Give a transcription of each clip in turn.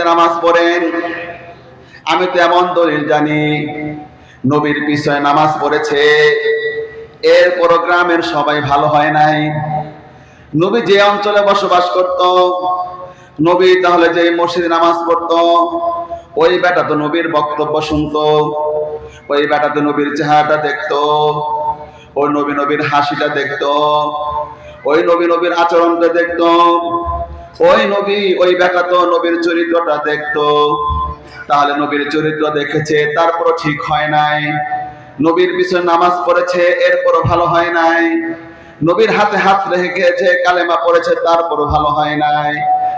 মসজিদে নামাজ পড়েন, আমি তো এমন দলিল জানি, নবীর পিছনে নামাজ পড়েছে এর গ্রামের সবাই ভালো হয় নাই। নবী যে অঞ্চলে বসবাস করত, নবী তাহলে যে মসজিদে নামাজ পড়তো, ওই বেটা তো নবীর বক্তব্য শুনতো, ওই বেটা তো নবীর চেহারাটা দেখতো, ওই নবী নবীর হাসিটা দেখতো, ওই নবী নবীর আচরণটা দেখতো। ওই নবী, ওই বেটা তো নবীর চরিত্রটা দেখতো। তাহলে নবীর চরিত্র দেখেছে, তারপরও ঠিক হয় নাই। নবীর পিছনে নামাজ পড়েছে, এরপরও ভালো হয় নাই। নবীর হাতে হাত রেখেছে কালেমা পড়েছে, তারপরও ভালো হয় নাই।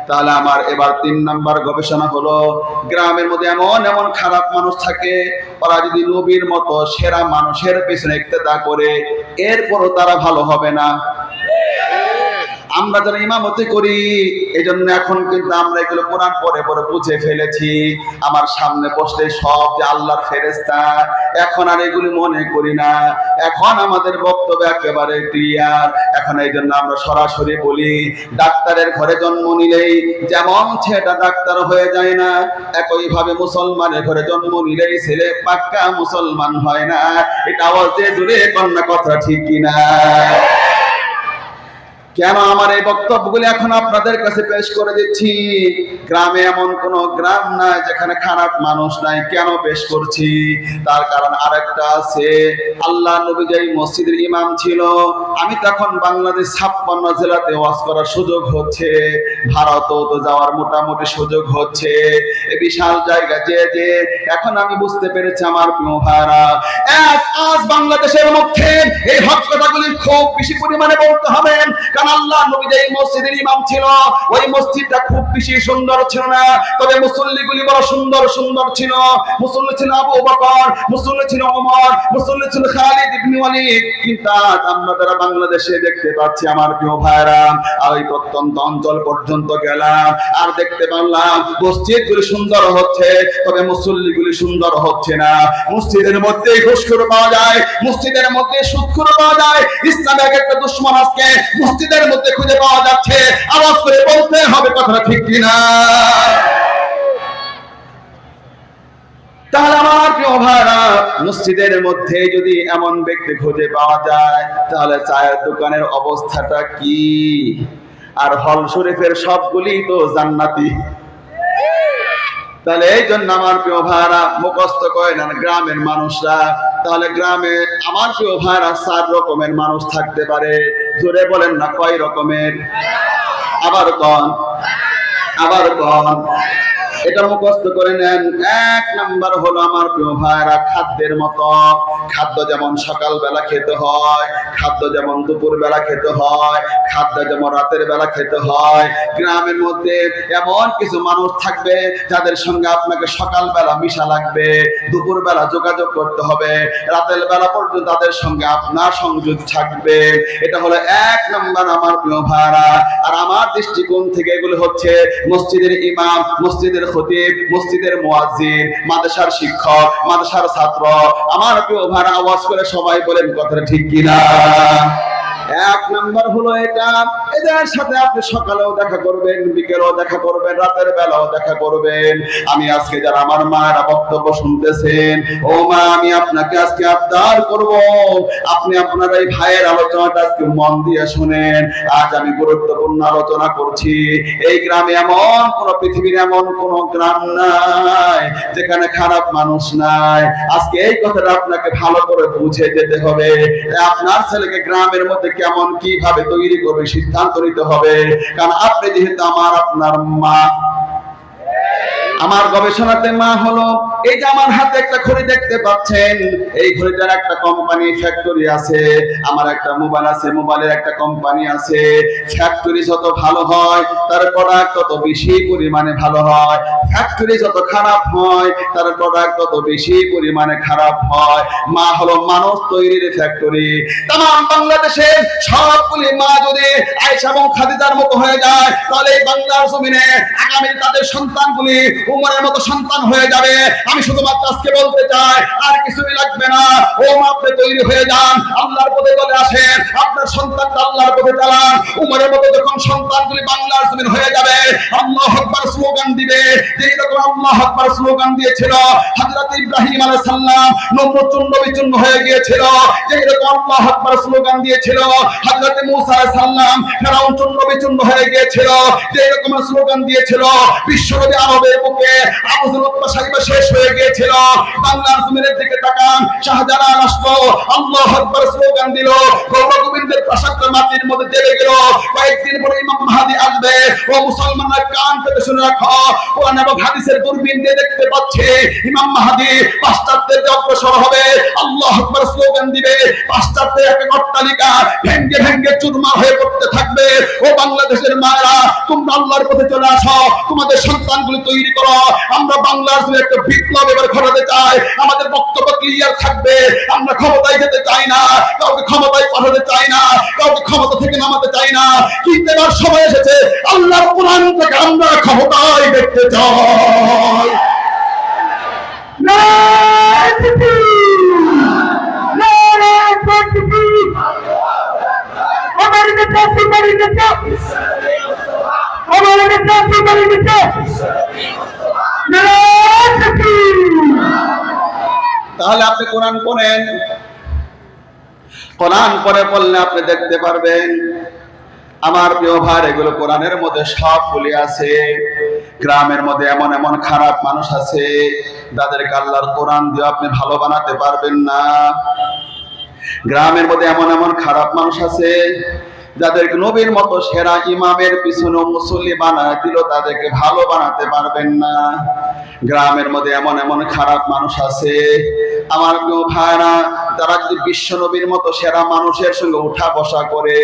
তাহলে আমার এবার তিন নাম্বার গবেষণা হলো, গ্রামের মধ্যে এমন এমন খারাপ মানুষ থাকে, ওরা যদি নবীর মতো সেরা মানুষের পিছনে ইক্তেদা করে, এরপরও তারা ভালো হবে না। আমরা যারা ইমামতি করি এই জন্য এখন কিন্তু আমরা এগুলো কোরআন পরে পরে বুঝে ফেলেছি। আমার সামনে বসলে সব যে আল্লাহর ফেরেস্তা এখন আর এগুলি মনে করি না। এখন আমাদের বক্তব্য একেবারে ক্লিয়ার এখন এই জন্য আমরা সরাসরি বলি, ডাক্তারের ঘরে জন্ম নিলেই যেমন ছেলেটা ডাক্তার হয়ে যায় না, একইভাবে মুসলমানের ঘরে জন্ম নিলেই ছেলে পাক্কা মুসলমান হয় না। এটা আওয়াজ দিয়ে জুড়ে কন্যা কথা ঠিক কিনা? কেন আমার এই বক্তব্যগুলি এখন আপনাদের কাছে পেশ করে দিচ্ছি? গ্রামে এমন কোন গ্রাম নাই যেখানে খারাপ মানুষ নাই। কেন পেশ করছি? তার কারণ আরেকটা আছে, আল্লাহ নবী যেই মসজিদের ইমাম ছিল, আমি তখন বাংলাদেশ ছাপ্পান্ন জেলাতে ওয়াজ করার সুযোগ হচ্ছে। ভারতও তো যাওয়ার মোটামুটি সুযোগ হচ্ছে। এই বিশাল জায়গা যে যে, এখন আমি বুঝতে পেরেছি আমার প্রিয় ভাইরা আজ বাংলাদেশের মধ্যে এই কথাগুলি খুব বেশি পরিমাণে বলতে হবে। কারণ আল্লাহ মসজিদের ইমাম ছিল, ওই মসজিদটা খুব বেশি সুন্দর ছিল না। তবে মুসল্লিগুলি বড় সুন্দর সুন্দর ছিল। মুসল্লি ছিল আবু বকর, মুসল্লি ছিল ওমর, মুসল্লি ছিল খালিদ ওয়ালিদ। কিন্তু আমরা যারা বাংলাদেশে দেখতে পাচ্ছি, আমার প্রিয় ভাইরা আর ওই প্রত্যন্ত অঞ্চল পর্যন্ত গেলাম, আর দেখতে পারলাম মসজিদগুলি সুন্দর হচ্ছে, তবে মুসল্লিগুলি সুন্দর হচ্ছে না। মসজিদের মধ্যে ঘুষখোর পাওয়া যায়, মসজিদের মধ্যে সুদখোর পাওয়া যায়, ইসলামের এক একটা দুশ্মন আজকে মসজিদের মধ্যে খুঁজে পাওয়া যাচ্ছে, আওয়াজ করে বলতে হবে কথাটা ঠিক কিনা? তাহলে আমার প্রিয় ভাইরা, মসজিদের মধ্যে যদি এমন ব্যক্তি খুঁজে পাওয়া যায়, তাহলে চায়ের দোকানের অবস্থাটা কি? আর হল শরীফের সবগুলি তো জান্নাতি। তাহলে এই জন্য আমার প্রিয় ভাইরা, মুখস্থ করে নেন গ্রামের মানুষরা তাহলে গ্রামে আমার প্রিয় ভাইরা চার রকমের মানুষ থাকতে পারে। জোরে বলেন না কয় রকমের? আবার কন। আবার কন। এটা মুখস্থ করে নেন। এক নাম্বার হলো আমার প্রিয় ভাইরা খাদ্যের মতো। খাদ্য যেমন সকালবেলা খেতে হয়, খাদ্য যেমন দুপুর বেলা খেতে হয়, খাদ্য যেমন রাতের বেলা খেতে হয়। গ্রামের মধ্যে এমন কিছু মানুষ থাকবে যাদের সঙ্গে আপনাকে সকালবেলা মিশা লাগবে দুপুর বেলা যোগাযোগ করতে হবে, রাতের বেলা পর্যন্ত তাদের সঙ্গে আপনার সংযোগ থাকবে। এটা হলো এক নাম্বার আমার প্রিয় ভাইরা আর আমার দৃষ্টিকোণ থেকে এগুলো হচ্ছে মসজিদের ইমাম, মসজিদের খতিব, মসজিদের মুয়াজ্জিন, মাদ্রাসার শিক্ষক, মাদ্রাসার ছাত্র, আমার প্রিয় ভাইরা, আওয়াজ করে সবাই বলেন, কথাটা ঠিক কিনা? এক নাম্বার হলো এটা এদের সাথে আপনি সকালেও দেখা করবেন, বিকেলেও দেখা করবেন, রাতের বেলাও দেখা করবেন। আমি আজকে যারা আমার মায়েরা বক্তব্য শুনতেছেন, ও মা, আমি আপনাকে আজকে আবদার করব। আপনি আপনার এই ভাইয়ের আলোচনাটা আজকে মন দিয়ে শুনেন। আজ আমি গুরুত্বপূর্ণ আলোচনা করছি। এই গ্রামে এমন কোন পৃথিবীর এমন কোন গ্রাম নাই, যেখানে খারাপ মানুষ নাই। আজকে এই কথাটা আপনাকে ভালো করে বুঝে যেতে হবে। আপনার ছেলেকে গ্রামের মধ্যে কেমন কীভাবে তৈরি করবে সিদ্ধান্ত নিতে হবে। কারণ আপনি যেহেতু আমার আপনার মা আমার গবেষণাতে মা হলো এই যে আমার হাতে একটা ঘড়ি দেখতে পাচ্ছেন, এই ঘড়িটার একটা কোম্পানি ফ্যাক্টরি আছে, আমার একটা মোবাইল আছে মোবাইলের একটা কোম্পানি আছে। ফ্যাক্টরি যত ভালো হয়, তার প্রোডাক্ট তত বেশি পরিমাণে ভালো হয়। ফ্যাক্টরি যত খারাপ হয়, তার প্রোডাক্ট তত বেশি পরিমাণে খারাপ হয়। মা হলো মানুষ তৈরির ফ্যাক্টরি তাম বাংলাদেশের সবগুলি মা যদি আয়েশা এবং খাদিজার মতো হয়ে যায়, তাহলে বাংলার জমিনে আগামী তাদের সন্তানগুলি উমরের মতো সন্তান হয়ে যাবে। আমি শুধুমাত্র আজকে বলতে চাই, আর কিছুই লাগবে না। ও আপনি তৈরি হয়ে যান, আল্লাহর পথে চলে আসেন, আপনার সন্তানটা আল্লাহর পথে চালান। উমরের মতো যখন সন্তানগুলি বাংলার জমিন হয়ে যাবে, আল্লাহ আকবার স্লোগান দিবে। যেই রকম আল্লাহ আকবার স্লোগান দিয়েছিল, হযরত ইব্রাহিম আলাইহিস সালাম নম্রচূর্ণ বিচূর্ণ হয়ে গিয়েছিল। যেই রকম আল্লাহ আকবার স্লোগান দিয়েছিল, হযরত মূসা আলাইহিস সালাম ফেরাউন চূর্ণ বিচূর্ণ হয়ে গিয়েছিল। যেই রকম স্লোগান দিয়েছিল, বিশ্বনবী আরবের বুকে আবুজুল সাহিবা শেষ হয়ে গিয়েছিল। বাংলার জমিনের দিকে তাকান, শাহজালাল আসলো, আল্লাহ আকবার স্লোগান দিল গৌরগোবিন্দের প্রাসাদের মাটির মধ্যে দেবে গেল কয়েকদিন পরে ইমাম মাহাদি আসবে, ও মুসলমানরা কান পেতে শুনে রাখো, কোরআন এবং হাদিসের দূরবীন দিয়ে দেখতে পাচ্ছে, ইমাম মাহাদি পাশ্চাত্যের অগ্রসর হবে, আল্লাহ আকবার স্লোগান দিবে, পাশ্চাত্যের এক অট্টালিকা ভেঙ্গে ভেঙ্গে চুরমার হয়ে পড়তে থাকবে। ও বাংলাদেশের মায়েরা, তোমরা আল্লাহর পথে চলে আসো, তোমাদের সন্তানগুলি তৈরি করো, আমরা বাংলার একটা বিপ্লব এবার ঘটাতে চায়, আমাদের বক্তব্য ক্লিয়ার থাকবে। আমরা ক্ষমতায় যেতে চাই না, কাউকে ক্ষমতায় পাঠাতে চাই না, কাউকে ক্ষমতা থেকে নামাতে চাই না। কিন্তু এবার সময় এসেছে, আল্লাহর কোরআন থেকে আমরা ক্ষমতায় দেখতে চাই নেতা সুপারি নেতা আমার নেতা সুপারি নেতা আপনি কোরআন পড়েন। কোরআন পড়ে পড়লে আপনি দেখতে পারবেন, আমার প্রিয় ভাই, এগুলো কোরআনের মধ্যে সবগুলি আছে। গ্রামের মধ্যে এমন এমন খারাপ মানুষ আছে, যাদেরকে আল্লাহর কোরআন দিয়ে আপনি ভালো বানাতে পারবেন না। গ্রামের মধ্যে এমন এমন খারাপ মানুষ আছে যাদেরকে নবীর মতো সেরা ইমামের পিছনে মুসল্লি বানায় দিল, তাদেরকে ভালো বানাতে পারবেন না। গ্রামের মধ্যে এমন এমন খারাপ মানুষ আছে। আমার কেউ ভাইরা তারা যদি বিশ্ব নবীর মতো সেরা মানুষের সঙ্গে উঠা বসা করে,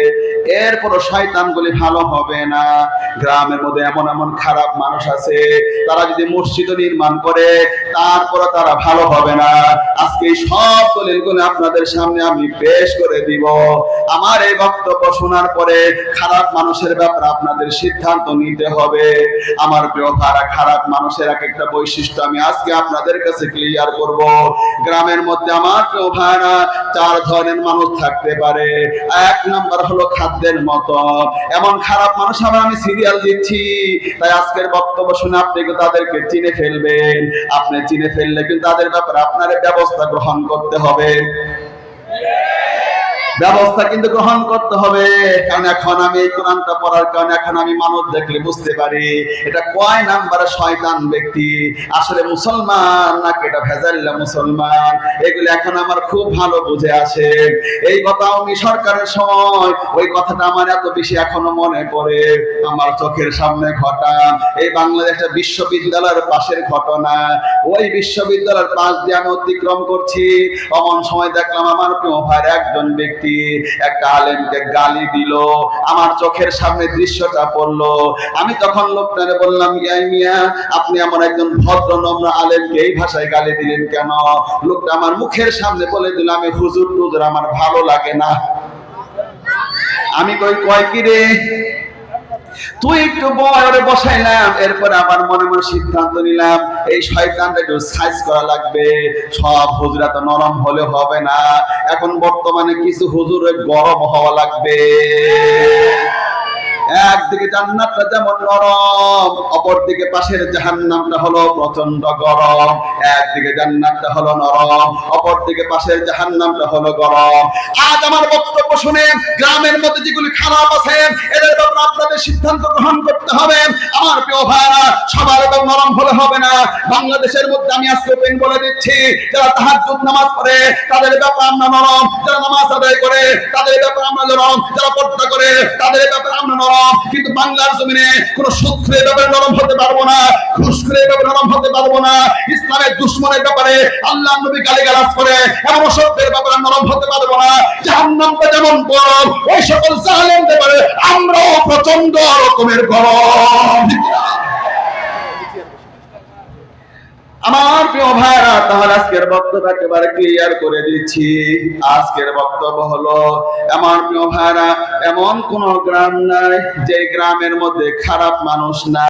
এরপরও শয়তানগুলি ভালো হবে না। গ্রামের মধ্যে এমন এমন খারাপ মানুষ আছে, তারা যদি মসজিদ নির্মাণ করে তারপরে তারা ভালো হবে না। আজকে সব দলিলগুলো আপনাদের সামনে আমি পেশ করে দিব। আমার এই বক্তব্য শোনার পরে খারাপ মানুষের ব্যাপারে আপনাদের সিদ্ধান্ত নিতে হবে। আমার প্রিয় ভাড়া খারাপ মানুষের এক একটা বৈশিষ্ট্য আমি আজকে আপনাদের কাছে ক্লিয়ার করব। গ্রামের মধ্যে আমার প্রিয় ভাড়া চার ধরনের মানুষ থাকতে পারে। এক নাম্বার হলো খাদ্যের মতো। এমন খারাপ মানুষ আবার আমি সিরিয়াল দিচ্ছি। তাই আজকের বক্তব্য শুনে আপনি তাদেরকে চিনে ফেলবেন? আপনি চিনে ফেললে কিন্তু তাদের ব্যাপারে আপনার ব্যবস্থা গ্রহণ করতে হবে। ব্যবস্থা কিন্তু গ্রহণ করতে হবে। কারণ এখন আমি এই কোরআনটা পড়ার কারণে এখন আমি মানুষ দেখলে বুঝতে পারি। এটা কয় নাম্বারে শয়তান ব্যক্তি? আসলে মুসলমান নাকি এটা ভেজাল্লা মুসলমান? এগুলো এখন আমার খুব ভালো বুঝে আসে। এই কথা আমি সরকারের সময়, ওই কথাটা আমার এত বেশি এখনও মনে পড়ে। আমার চোখের সামনে ঘটা। এই বাংলাদেশের বিশ্ববিদ্যালয়ের পাশের ঘটনা। ওই বিশ্ববিদ্যালয়ের পাশ দিয়ে আমি অতিক্রম করছি। অমন সময় দেখলাম আমার প্রিয় ভাইয়ের একজন ব্যক্তি একটা আলেমকে গালি দিল? আমার চোখের সামনে দৃশ্যটা পড়ল। আমি তখন লোকটারে বললাম, ইয়াই মিয়া, আপনি আমার একজন ভদ্র, নম্র আলেমকে এই ভাষায় গালি দিলেন কেন? লোকটা আমার মুখের সামনে বলে দিল, আমি হুজুর, টুজুর, আমার ভালো লাগে না। আমি কই, কয় কি রে? তুই একটু বয়রে বসাইলাম। এরপরে আবার মনে মনে সিদ্ধান্ত নিলাম, এই শয়তানটা একটু সাইজ করা লাগবে। সব হুজুরা তো নরম হলে হবে না। এখন বর্তমানে কিছু হুজুরে গরম হওয়া লাগবে। একদিকে জান্নাতটা যেমন নরম, অপরদিকে পাশের জাহান্নামটা হলো প্রচণ্ড গরম। একদিকে জান্নাতটা হলো নরম, অপরদিকে পাশের জাহান্নামটা হলো গরম। আজ আমার বক্তব্য শুনে গ্রামের মধ্যে যেগুলি খারাপ আছে, এদের ব্যাপারে আপনাদের সিদ্ধান্ত গ্রহণ করতে হবে। আমার প্রিয় ভাইরা, সবার এবং নরম হলে হবে না। বাংলাদেশের মধ্যে আমি আজকে ওপেন বলে দিচ্ছি, যারা তাহাজ্জুদ নামাজ পড়ে, তাদের ব্যাপারে আমরা নরম। যারা নামাজ আদায় করে, তাদের ব্যাপারে আমরা নরম। যারা পর্দা করে, তাদের ব্যাপারে আমরা নরম। কিন্তু বাংলার জমিনে কোন শত্রুর ব্যাপারে নরম হতে পারব না, ঘুষখোরের ব্যাপারে নরম হতে পারব না, ইসলামের দুশ্মনের ব্যাপারে আল্লাহ নবী গালি গালাজ করে, এমন অসভ্যের ব্যাপারে নরম হতে পারব না জাহান্নামটা যেমন গরম, ওই সকল জাহালেমদের ব্যাপারে আমরাও প্রচণ্ড রকমের গরম। আমার প্রিয় ভাইরা, তাহলে আজকের বক্তব্য একেবারে ক্লিয়ার করে দিচ্ছি। আজকের বক্তব্য হলো, আমার প্রিয় ভাইরা, এমন কোন গ্রাম নাই যে গ্রামের মধ্যে খারাপ মানুষ না